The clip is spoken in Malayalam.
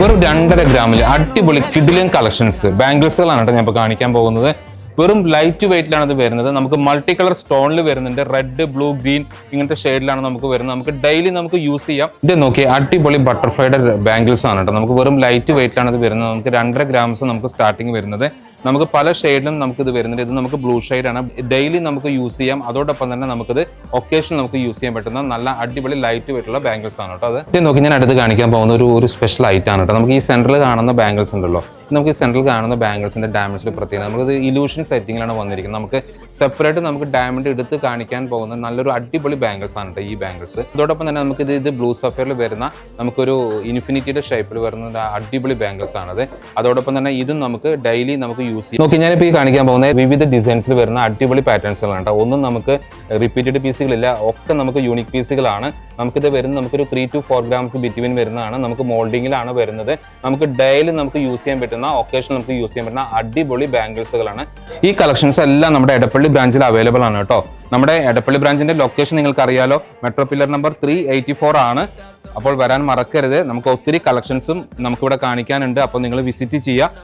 വെറും രണ്ടര ഗ്രാമിൽ അടിപൊളി കിഡിലൻ കളക്ഷൻസ് ബാംഗിൾസുകളാണ് കേട്ടോ ഞാൻ ഇപ്പൊ കാണിക്കാൻ പോകുന്നത്. വെറും ലൈറ്റ് വെയിറ്റിലാണ് ഇത് വരുന്നത്. നമുക്ക് മൾട്ടി കളർ സ്റ്റോണിൽ വരുന്നുണ്ട്. റെഡ് ബ്ലൂ ഗ്രീൻ ഇങ്ങനത്തെ ഷെയ്ഡിലാണ് നമുക്ക് വരുന്നത്. നമുക്ക് ഡെയിലി നമുക്ക് യൂസ് ചെയ്യാം. ഇത് നോക്കി അടിപൊളി ബട്ടർഫ്ലൈയുടെ ബാംഗിൾസ് ആണ് കേട്ടോ. നമുക്ക് വെറും ലൈറ്റ് വെയിറ്റിലാണ് ഇത് വരുന്നത്. നമുക്ക് രണ്ടര ഗ്രാംസ് നമുക്ക് സ്റ്റാർട്ടിങ് വരുന്നത്. നമുക്ക് പല ഷെയ്ഡിലും നമുക്ക് ഇത് വരുന്നുണ്ട്. ഇത് നമുക്ക് ബ്ലൂ ആണ് ഡെയിലി നമുക്ക് യൂസ് ചെയ്യാം. അതോടൊപ്പം തന്നെ നമുക്കിത് ഒക്കേഷൻ നമുക്ക് യൂസ് ചെയ്യാൻ പറ്റുന്ന നല്ല അടിപൊളി ലൈറ്റ് വെയിറ്റുള്ള ബാംഗിൾസ് ആണ് കേട്ടോ അത്. ഇത് നോക്കി ഞാൻ അടുത്ത് കാണിക്കാൻ പോകുന്ന ഒരു ഒരു സ്പെഷ്യൽ ഐറ്റം ആണ് കേട്ടോ. നമുക്ക് ഈ സെന്ററിൽ കാണുന്ന ബാംഗിൾസ് ഉണ്ടല്ലോ. നമുക്ക് ഈ സെൻട്രൽ കാണുന്ന ബാംഗിൾസിന്റെ ഡയമണ്ട്സിൽ പ്രത്യേകത. നമുക്കിത് ഇലൂഷൻ സെറ്റിങ്ങിലാണ് വന്നിരിക്കുന്നത്. നമുക്ക് സെപ്പറേറ്റ് നമുക്ക് ഡയമണ്ട് എടുത്ത് കാണിക്കാൻ പോകുന്ന നല്ലൊരു അടിപൊളി ബാംഗിൾസ് ആണ് കേട്ടോ ഈ ബാംഗിൾസ് അതോടൊപ്പം തന്നെ നമുക്ക് ഇത് ഇത് ബ്ലൂ സഫയറിൽ വരുന്ന നമുക്കൊരു ഇൻഫിനിറ്റിയുടെ ഷേപ്പിൽ വരുന്ന അടിപൊളി ബാംഗിൾസ് ആണത് അതോടൊപ്പം തന്നെ ഇതും നമുക്ക് ഡെയിലി നമുക്ക് യൂസ് ചെയ്യും. നോക്കി ഞാനിപ്പോൾ ഈ കാണിക്കാൻ പോകുന്ന വിവിധ ഡിസൈൻസിൽ വരുന്ന അടിപൊളി പാറ്റേൺസുകളാണ് കേട്ടോ. ഒന്നും നമുക്ക് റിപ്പീറ്റഡ് പീസുകളില്ല ഒക്കെ നമുക്ക് യൂണിക് പീസുകളാണ് നമുക്കിത് വരുന്നത് നമുക്കൊരു three to four grams between വരുന്നതാണ്. നമുക്ക് മോൾഡിങ്ങിലാണ് വരുന്നത്. നമുക്ക് ഡെയിലി നമുക്ക് യൂസ് ചെയ്യാൻ പറ്റുന്ന ഒക്കേഷൻ നമുക്ക് യൂസ് ചെയ്യാൻ പറ്റുന്ന അടിപൊളി ബാംഗിൾസുകളാണ് ഈ കളക്ഷൻസ് എല്ലാം നമ്മുടെ എടപ്പള്ളി ബ്രാഞ്ചിൽ അവൈലബിൾ ആണ് കേട്ടോ. നമ്മുടെ എടപ്പള്ളി ബ്രാഞ്ചിന്റെ ലൊക്കേഷൻ നിങ്ങൾക്ക് അറിയാലോ metro pillar number three eighty four ആണ്. അപ്പോൾ വരാൻ മറക്കരുത്. നമുക്ക് ഒത്തിരി കളക്ഷൻസും നമുക്കിവിടെ കാണിക്കാനുണ്ട്. അപ്പോൾ നിങ്ങൾ വിസിറ്റ് ചെയ്യുക.